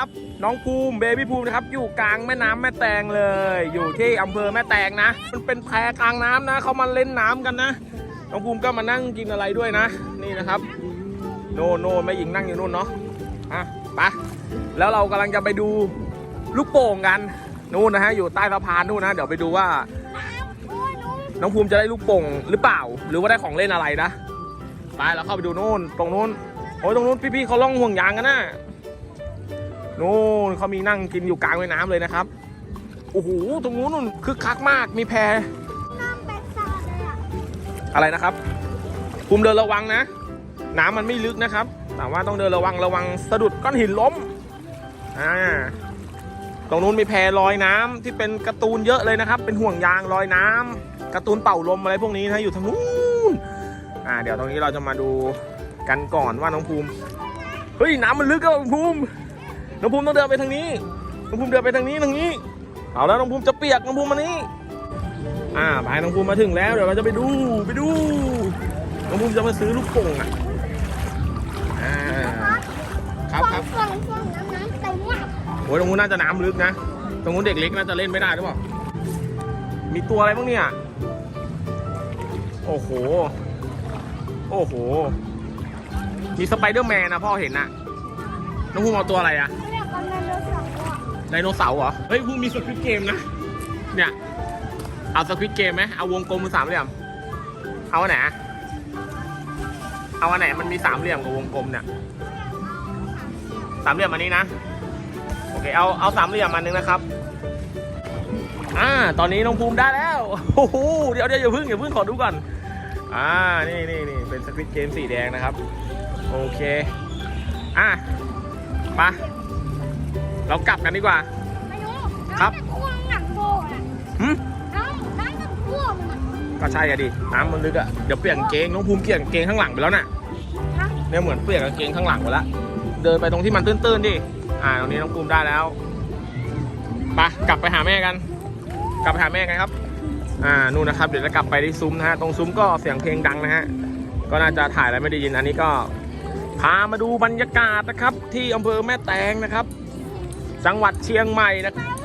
ับน้องภูมิเบบี้ภูมินะครับ อยู่กลางแม่น้ำแม่แตงเลย อยู่ที่อำเภอแม่แตงนะ มันเป็นแพกลางน้ำนะเขามาเล่นน้ำกันนะ น้องภูมิก็มานั่งกินอะไรด้วยนะ นี่นะครับ โนโน่แม่หญิงนั่งอยู่นู่นเนาะอะไปแล้วเรากำลังจะไปดูลูกโป่งกันนู่นนะฮะอยู่ใต้สะพานนู่นนะเดี๋ยวไปดูว่า น้องภูมิจะได้ลูกโป่งหรือเปล่า หรือว่าได้ของเล่นอะไรนะไปเราเข้าไปดูนู่นตรงนู้นโอ้ยตรงนู้นพี่ๆเขาล่องห่วงยางกันนะ นู่นเขามีนั่งกินอยู่กลางแม่น้ำเลยนะครับโอ้โหตรงนู้นนู่นคึกคักมากมีแพน้ำแบกซาดเลยอะอะไรนะครับภูมิเดินระวังนะ น้ำมันไม่ลึกนะครับ แต่ว่าต้องเดินระวังระวังสะดุดก้อนหินล้มอ่าตรงนู้นมีแพลอยน้ำที่เป็นการ์ตูนเยอะเลยนะครับ เป็นห่วงยางลอยน้ำการ์ตูนเป่าลมอะไรพวกนี้นะอยู่ทางนู้นอ่าเดี๋ยวตรงนี้เราจะมาดูกันก่อนว่าน้องภูมิเฮ้ยน้ำมันลึกอะน้องภูมิ น้องภูมิต้องเดินไปทางนี้ น้องภูมิเดินไปทางนี้ทางนี้ เอาแล้วน้องภูมิจะเปียก น้องภูมิมานี่อ่าไปน้องภูมิมาถึงแล้ว เดี๋ยวเราจะไปดู ไปดู น้องภูมิจะมาซื้อลูกโป่งอะ อ่า ครับครับฝั่งฝั่งน้ำน้ำเต็มอะโอ้ยตรงนู้นน่าจะน้ำลึกนะ ตรงนู้นเด็กเล็กน่าจะเล่นไม่ได้หรือเปล่า มีตัวอะไรบ้างเนี่ย โอ้โห โอ้โห มีสไปเดอร์แมนนะพ่อเห็นนะน้องภูมิเอาตัวอะไรอะ มันเลยเลยสองอะไดโนเสาร์เหรอ เฮ้ยภูมิมีสควิตเกมนะ เนี่ย เอาสควิตเกมไหมเอาวงกลมหรือสามเหลี่ยม เอาอันไหนอะเอาอันไหนมันมีสามเหลี่ยมกับวงกลมเนี่ย สามเหลี่ยมอันนี้นะ โอเค เอา เอาสามเหลี่ยมอันนึงนะครับ อ่า ตอนนี้น้องภูมิได้แล้ว โอ้โห เดี๋ยวเดี๋ยวอย่าพึ่งอย่าพึ่งขอดูก่อน อ่า นี่นี่นี่เป็นสควิตเกมสีแดงนะครับ โอเค อะไป เรากลับกันดีกว่า ไม่รู้ครับ น้ำจะท่วมหนักโบอะหึน้ำน้ำจะท่วมอะก็ใช่อะดิ น้ำมันลึกอะเดี๋ยวเปลี่ยนกางเกง น้องภูมิเปลี่ยนกางเกงข้างหลังไปแล้วน่ะฮะเนี่ยเหมือนเปลี่ยนกางเกงข้างหลังไปแล้วเดินไปตรงที่มันตื้นๆดิ อ่า ตรงนี้น้องภูมิได้แล้วไปกลับไปหาแม่กัน กลับไปหาแม่กันครับ อ่า นู่นนะครับ เดี๋ยวจะกลับไปที่ซุ้มนะฮะ ตรงซุ้มก็เสียงเพลงดังนะฮะ ก็น่าจะถ่ายแล้วไม่ได้ยิน อันนี้ก็ พามาดูบรรยากาศนะครับ ที่อำเภอแม่แตงนะครับ จังหวัดเชียงใหม่นะครับ